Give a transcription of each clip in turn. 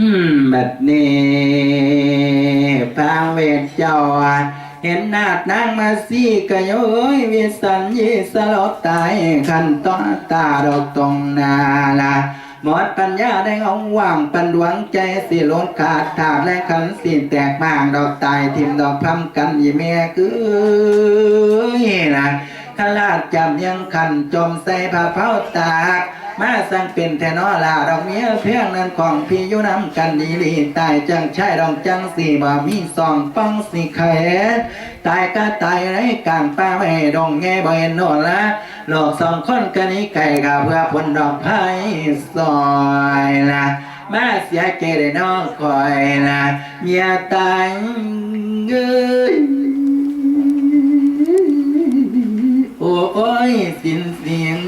อืมแบบนี้พางเวทเจ้าอะเห็นนาดนางมาซี่กะโยเอ้ยวิสันยีสลบตายขันต้อตาดอกตรงนาละหมดปัญญาได้เอาว่างปันดวงใจสิลดขาดขาดและขันสิแตกบางดอกตายทิมดอกพรำกันยี่แม่คือนะขลาดจำยังขันจมใส่ผ้าเผาตาก มาสั่งเป็นแทนอลาดอกเมียเพียงนั้นของพี่อยู่น้ำกันดีลีตายจังใช่ดอกจังสี่บ่มีสองป้องสี่แขนตายก็ตายไรกลางป่าไม่ดงแง่บ่เห็นโนละโลกสองคนกันนี้ไก่กับเพื่อผลดอกไผ่ซอยละมาเสียเกได้น้องคอยละเมียตายเอ้ยโอ้ยสินเสียง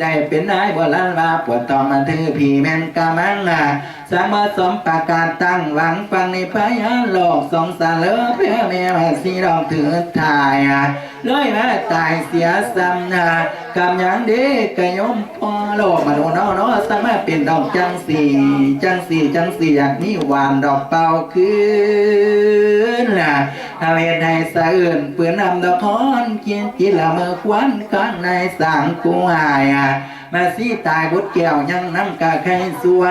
ได้เป็นนายบลันว่าปวดตองมันถือผีแม่นกะมังอะสามารถสมประกาศตั้งหวังฟังในพยานโลกสงสารเลือเพื่อแม่มาสีดอกถือทายอะเลยมาตายเสียซ้ำนะกำยังดีกะยมพอโลกมาโดนนาะเนาะสามารถเป็นดอกจังสีจังสีจังสีอยากมีหวานดอกเป่าขึ้นล่ะ ทำเหตุให้สะอื่นเปื่อนนำดอกพรเกียนจิละเมื่อควันข้างในสางกูหายมาสีตายบุดแก้วยังน้ำกะไข่สัว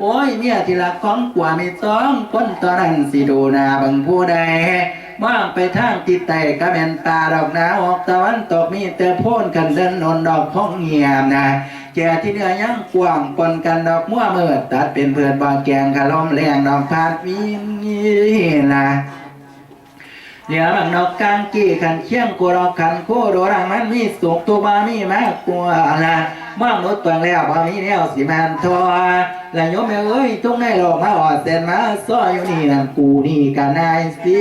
โอ้ยเมียที่ละของกว่ามีสองคนตอนนั้นสิดูนาบังผู้ใดมองไปทางทิศใต้ก็เป็นตาดอกนาออกตะวันตกมีแต่พ่นกันเดินนนดอกพองเงียบนะแก่ที่เนือยังกว้างปนกันดอกมั่วเมิดตัดเป็นเพื่อนบางแกงขลมแรงดอกพาดวินนะ เดี๋ยวบางนกกางกี้ขันเชียงกูรอขันคู่โดรังมันมีสุกตัวบามีมากกว่าละว่างนุษย์ตัวแล้วบามีแนวสิมันทอและยมเอ้ยทุกในโลกมาออดเส้นมาซ้ออยู่นี่นั่นกูนี่กันนายสิ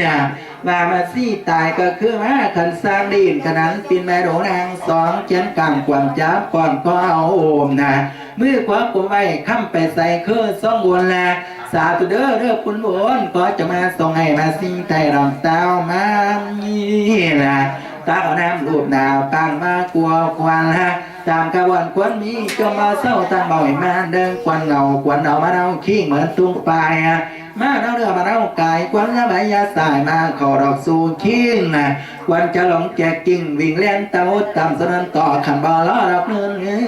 นี่ยว่ามาซี่ตายก็คือมาขันสร้างดินขนาดปินแม่โดนางสองเชียนกลางกวนจับก่อนก็เอาโอมนะมือขวากูไว้ค้ำไปใส่คือซ่องวนละ สาธุเด้อเด้อคุณบุญก็จะมาส่งให้มาสิ่งไทยรำเต้ามานี่ล่ะตาเอาน้ำรูปดาวตั้งมากลัวควันฮะตามกระบวนควรมีจงมาเศร้าตั้งบ่อยมาเดินควันเงาควันเอามาเอาขี้เหมือนตุ้งปลายฮะมาเอาเรือมาเอากายควันละใบยาสายมาขอดอกสู่ขี้นะควันจะหลงแจกกิ่งวิ่งเล่นเต้าตามสนันต่อขันบอล้อดอกเนื้อ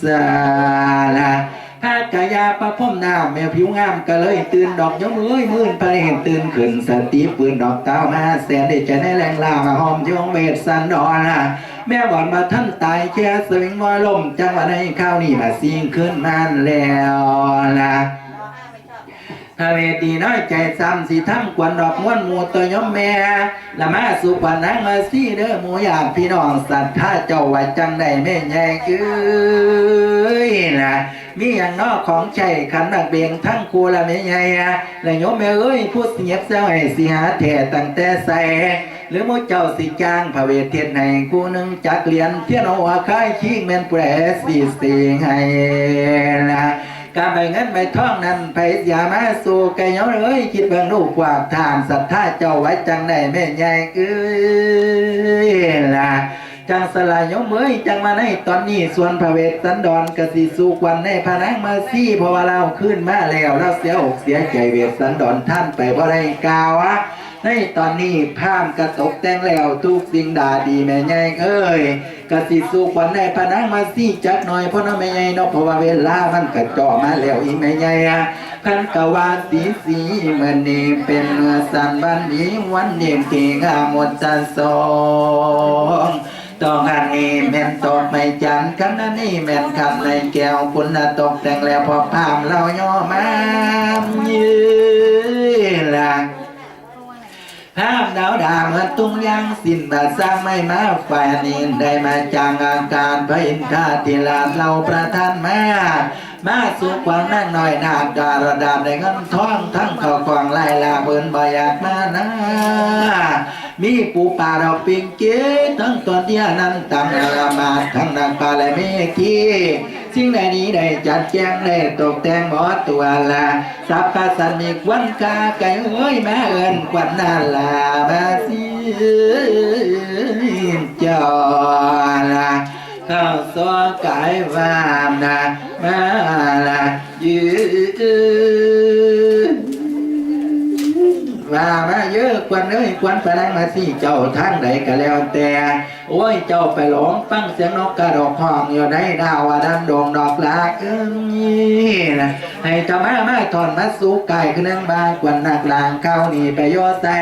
สาละ พากายาประพ่มน้ำแมวผิวงามก็เลยตื่นดอกยมเอ้ยมื่นไปเห็นตื่นขึ้นสติปืนดอกเต้ามาแสนได้จะได้แรงลามาหอมยงเวทสันดอนะแม่หวานมาท่านตายแค่สวิงวอยลมจังหวะในข้าวนี่มาซิงขึ้นมันแล้วนะ ทาเวตีน้อยใจซ้ำสิทั้งกวนดอกม้วนหมูตัวยมแม่ละมาสุปนังมาสีเด้อหมูอยากพี่น้องสัตว์ถ้าเจ้าไว้จังได้แม่ใหญ่เอ้ยล่ะมีอย่างนอกของใจขันนักเบียงทั้งครูละแม่ใหญ่และโยมแม่เอ้ยพูดเสียบเสียให้สิหาแท่ตั้งแต่ใส่หรือมูเจ้าสิจ้างพระเวทเทียนให้กูหนึ่งจักเหรียญเทียนเอาว่าคายขี้แม่นแปรสีสิงให้ละ การไปเงินไปท่องนั้นไปอย่ามาสู่ไก่ย้อนเอ้ยคิดเบิ่งรูปความทานศรัทธาเจ้าไว้จังได้แม่ใหญ่เอ้ยล่ะจังสลายยมเอ้ยจังมาในตอนนี้ส่วนพระเวทสันดรกสิสู่ควันในพนังมาซี่เพราะว่าเราขึ้นมาแล้วเราเสียอกเสียใจเวทสันดรท่านไปบ่ได้กล่าวะ ในตอนนี้พามกระตกแต่งแล้วทุกสิ่งดาดีแม่ใหญ่เอ้ยกระสิสุขวันในพนังมาซี่จักหน่อยเพราะน้องแม่ใหญ่เนกเพราะว่าเวลามันกระจอมาแล้วอีแม่ใหญ่อะพันกวาสีสีมันนี่เป็นเมื่อสันวันนี้วันเดียมเก่งอาหมดจันสองต้องอันนี้แม่นตกไม่จันกันนั่นนี่แม่นคำในแก้วคุณน่ะตกแต่งแล้วพอพามเราย่อมายืนละ ห้ามดาวดาเหมือนตุ้งยางสิ้นบาทสร้างไม่มาฝ่ายนินได้มาจางอาการพระอินทราธิราเราประทานมามาสุขวังนั่งหน่อยนาดการะดาบได้เงินทองทั้งเขากองไล่ลาเบินบอยากมานะมีปูป่าดอกปิงเกทั้งตัวเดียนั้นตำนารามาทั้งนางปลาและเมกี สิ่งใดนี้ได้จัดแจงได้ตกแต่งหมอตัวละสัพพะสันมีควันกาไก่เอ้ยแม่เอินควันนาลาบาสีจอลาข้าวซอกไก่วามนามาลายืด ว่ามาเยอะกว่าเอ้ยควันพลังมาสิเจ้าทางใดก็แล้วแต่ โอ้ยเจ้าไปหลงฟังเสียงนกกระดอกห้องอยู่ในดาวดันดงดอกลากเอ้ยนะให้เจ้ามามาถอนมาสู่กายขึ้นนั่งบางกวนหนักลางเข้านี่ไปโยแต่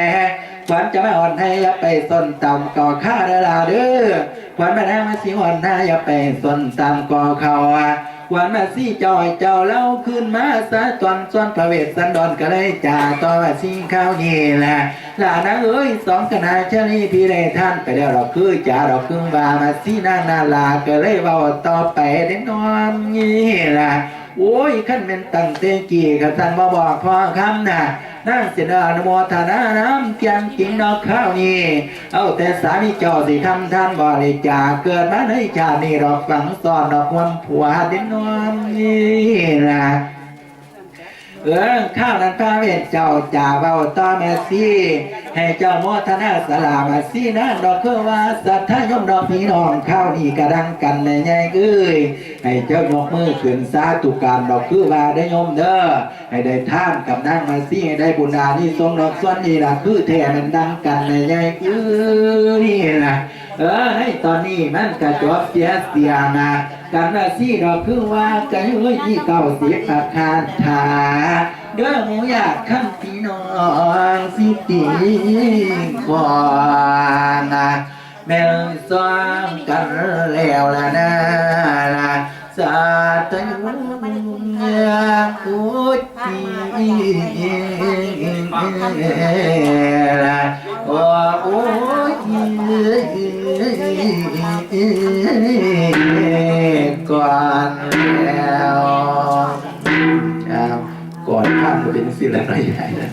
ควันจะไม่อ่อนให้อย่าไปสนต่ำก่อข้าเด้อลาเด้อควันมาแดงมาสิอ่อนให้อย่าไปสนต่ำก่อเขาอะ วันมาซี่จอยเจ้าเล่าขึ้นมาซะตอนส่วนพระเวทสันดอนก็เลยจ่าต่อว่าซี่ข้าวนี่แหละหลานะเอ้ยสองคณะเชลีพี่ได้ท่านไปแล้วเราคือจ่าเราคือว่ามาซี่นางนาลาก็เลยว่าต่อไปได้นอนนี่แหละ โอ้ยขั้นเป็นตั้งเตกี้กับท่านมาบอกพอคำน่ะนั่งเสียดายอนุโมทนาน้ำเกียงจริงดอกข้าวนี่เอาแต่สามีเจ้าสิทำท่านบริจาคเกิดมาในชาตินี้ดอกฝังซ่อนดอกความผัวเด่นนอนนี่ล่ะเออข้าวนั้นพระเวทเจ้าจ่าเบาต่อแม่ซี่ ให้เจ้าโมทนาสลามาซี่นั่นดอกคือว่าสัทธายมดอกพี่น้องข้าวนี่กระดังกันในแง่เอ้ยให้เจ้ายกมือขึ้นสาธุการดอกคือว่าได้โยมเด้อให้ได้ท่านกับนั่งมาซี่ให้ได้บุญานี่ทรงดอกส่วนนี่ละคือแท้มันดังกันในแง่เอ้ยนี่ล่ะเออให้ตอนนี้มันกระจบเสียเสียนะกันว่าซี่ดอกคือว่ากันเอ้ยที่เก่าเสียอาคารถา เด้อหมูอยากขั้นพี่น้องสิตีก่อนนะแม่นสร้างกันแล้วละนะละสาธุอุติละโอ้โอ้ก่ แล้วก่อ